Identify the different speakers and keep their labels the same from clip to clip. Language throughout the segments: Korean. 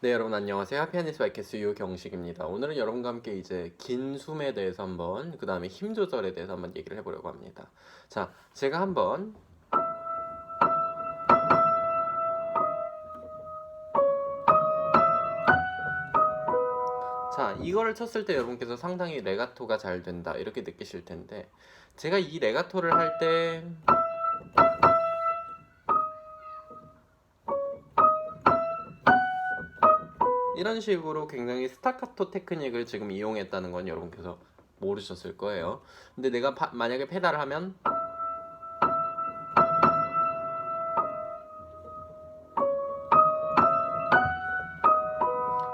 Speaker 1: 네 여러분 안녕하세요. 피아니스트 바이캐스 유경식입니다. 오늘은 여러분과 함께 이제 긴 숨에 대해서 한번 그 다음에 힘 조절에 대해서 한번 얘기를 해보려고 합니다. 자 제가 한번 자 이거를 쳤을 때 여러분께서 상당히 레가토가 잘 된다 이렇게 느끼실 텐데 제가 이 레가토를 할때 이런 식으로 굉장히 스타카토 테크닉을 지금 이용했다는 건 여러분께서 모르셨을 거예요. 근데 내가 파- 만약에 페달을 하면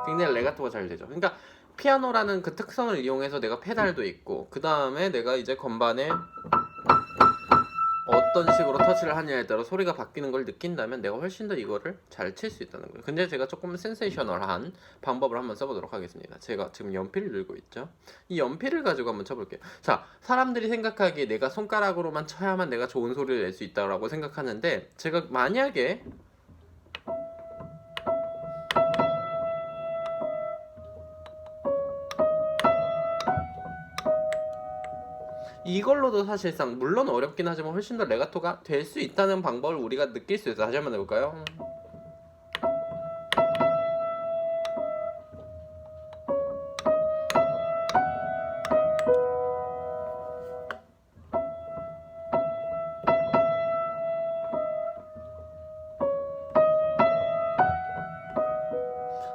Speaker 1: 굉장히 레가토가 잘 되죠. 그러니까 피아노라는 그 특성을 이용해서 내가 페달도 있고 그 다음에 내가 이제 건반에 어떤 식으로 터치를 하냐에 따라 소리가 바뀌는 걸 느낀다면 내가 훨씬 더 이거를 잘 칠 수 있다는 거예요. 근데 제가 조금 센세이셔널한 방법을 한번 써보도록 하겠습니다. 제가 지금 연필을 들고 있죠. 이 연필을 가지고 한번 쳐볼게요. 자, 사람들이 생각하기에 내가 손가락으로만 쳐야만 내가 좋은 소리를 낼 수 있다고 생각하는데 제가 만약에 이걸로도 사실상 물론 어렵긴 하지만 훨씬 더 레가토가 될 수 있다는 방법을 우리가 느낄 수 있어요. 다시 한번 해볼까요?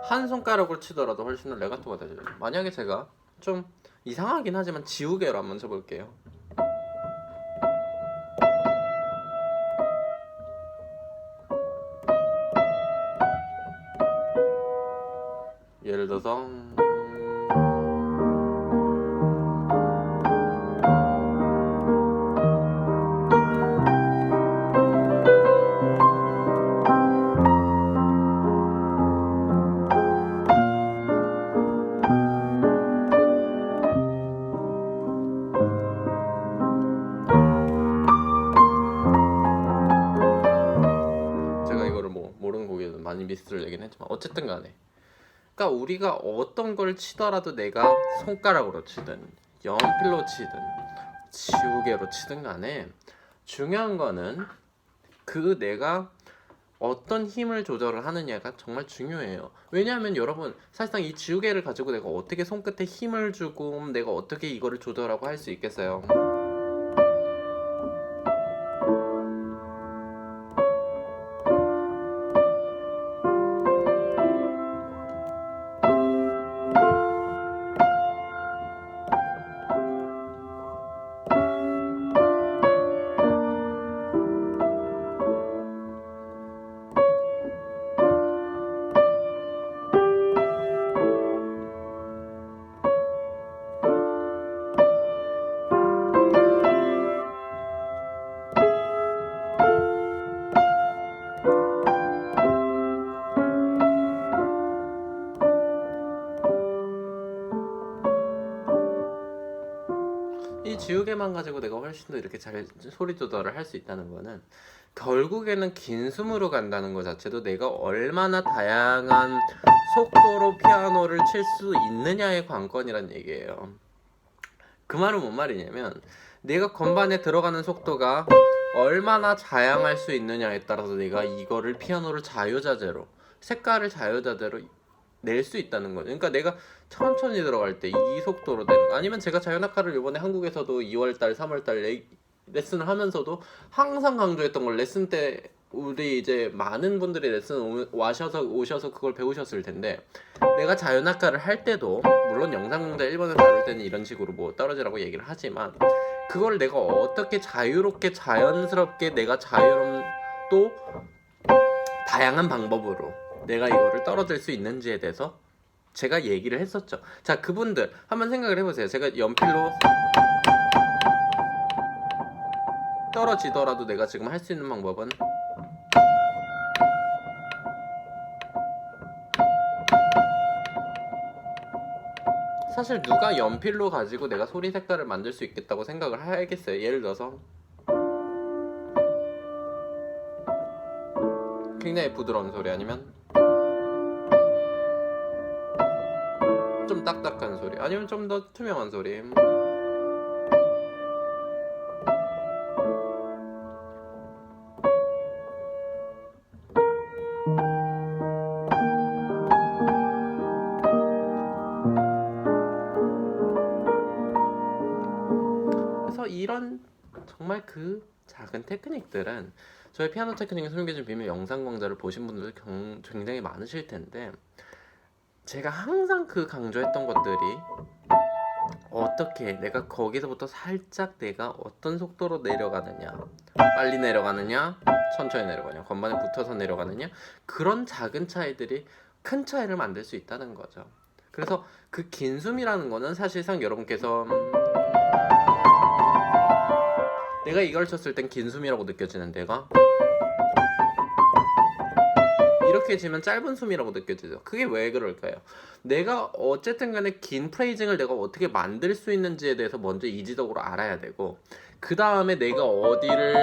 Speaker 1: 한 손가락으로 치더라도 훨씬 더 레가토가 되죠. 만약에 제가 좀 이상하긴 하지만 지우개로 한번 쳐볼게요. 했지만 어쨌든 간에 그러니까 우리가 어떤 걸 치더라도 내가 손가락으로 치든 연필로 치든 지우개로 치든 간에 중요한 거는 그 내가 어떤 힘을 조절을 하느냐가 정말 중요해요. 왜냐하면 여러분 사실상 이 지우개를 가지고 내가 어떻게 손끝에 힘을 주고 내가 어떻게 이거를 조절하고 할 수 있겠어요. 이 지우개만 가지고 내가 훨씬 더 이렇게 잘 소리 조절을 할 수 있다는 거는 결국에는 긴 숨으로 간다는 것 자체도 내가 얼마나 다양한 속도로 피아노를 칠 수 있느냐의 관건이란 얘기예요. 그 말은 뭔 말이냐면 내가 건반에 들어가는 속도가 얼마나 다양할 수 있느냐에 따라서 내가 이거를 피아노를 자유자재로 색깔을 자유자재로 낼 수 있다는 거죠. 그러니까 내가 천천히 들어갈 때 이 속도로 되는 거 아니면 제가 자연악가를 이번에 한국에서도 2월달, 3월달 레, 레슨을 하면서도 항상 강조했던 걸 레슨 때 우리 이제 많은 분들이 레슨 오, 와셔서 오셔서 그걸 배우셨을 텐데 내가 자연악가를 할 때도 물론 영상 강좌 1번에서 다룰 때는 이런 식으로 뭐 떨어지라고 얘기를 하지만 그걸 내가 어떻게 자유롭게 자연스럽게 내가 자유로운 또 다양한 방법으로 내가 이거를 떨어질 수 있는지에 대해서 제가 얘기를 했었죠. 자, 그분들 한번 생각을 해보세요. 제가 연필로 떨어지더라도 내가 지금 할 수 있는 방법은 사실 누가 연필로 가지고 내가 소리 색깔을 만들 수 있겠다고 생각을 하겠어요. 예를 들어서 굉장히 부드러운 소리 아니면? 좀 딱딱한 소리. 아니면 좀 더 투명한 소리. 그래서 이런 정말 그 작은 테크닉들은 저희 피아노 테크닉의 숨겨진 비밀 영상 강좌를 보신 분들 경- 굉장히 많으실 텐데 제가 항상 그 강조했던 것들이 어떻게 내가 거기서부터 살짝 내가 어떤 속도로 내려가느냐 빨리 내려가느냐 천천히 내려가냐 건반에 붙어서 내려가느냐 그런 작은 차이들이 큰 차이를 만들 수 있다는 거죠. 그래서 그 긴 숨이라는 거는 사실상 여러분께서 음, 내가 이걸 쳤을 땐 긴 숨이라고 느껴지는 데가 이렇게 지면 짧은 숨이라고 느껴지죠. 그게 왜 그럴까요? 내가 어쨌든 간에 긴 프레이징을 내가 어떻게 만들 수 있는지에 대해서 먼저 이지적으로 알아야 되고 그 다음에 내가 어디를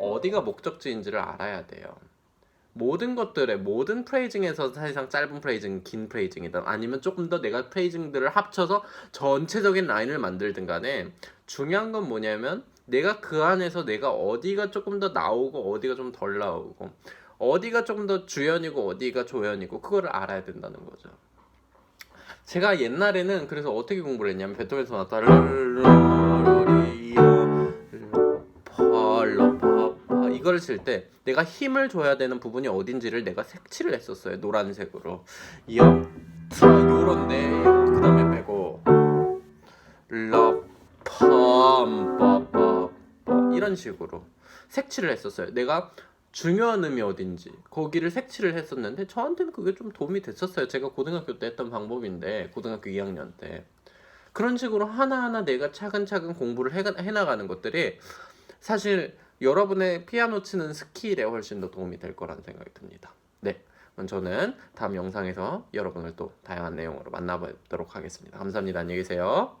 Speaker 1: 어디가 목적지인지를 알아야 돼요. 모든 것들의 모든 프레이징에서 사실상 짧은 프레이징, 긴 프레이징이든 아니면 조금 더 내가 프레이징들을 합쳐서 전체적인 라인을 만들든 간에 중요한 건 뭐냐면 내가 그 안에서 내가 어디가 조금 더 나오고 어디가 좀 덜 나오고 어디가 조금 더 주연이고 어디가 조연이고 그거를 알아야 된다는 거죠. 제가 옛날에는 그래서 어떻게 공부를 했냐면 베토벤 팔라파파 이거를 칠때 내가 힘을 줘야 되는 부분이 어딘지를 내가 색칠을 했었어요. 노란색으로. 옆차 요런데 그 다음에 빼고. 라 팜빠빠 이런 식으로 색칠을 했었어요 내가 중요한 음이 어딘지 거기를 색칠을 했었는데 저한테는 그게 좀 도움이 됐었어요 제가 고등학교 때 했던 방법인데 고등학교 2학년 때 그런 식으로 하나하나 내가 차근차근 공부를 해, 해나가는 것들이 사실 여러분의 피아노 치는 스킬에 훨씬 더 도움이 될 거라는 생각이 듭니다. 네. 그럼 저는 다음 영상에서 여러분을 또 다양한 내용으로 만나보도록 하겠습니다. 감사합니다. 안녕히 계세요.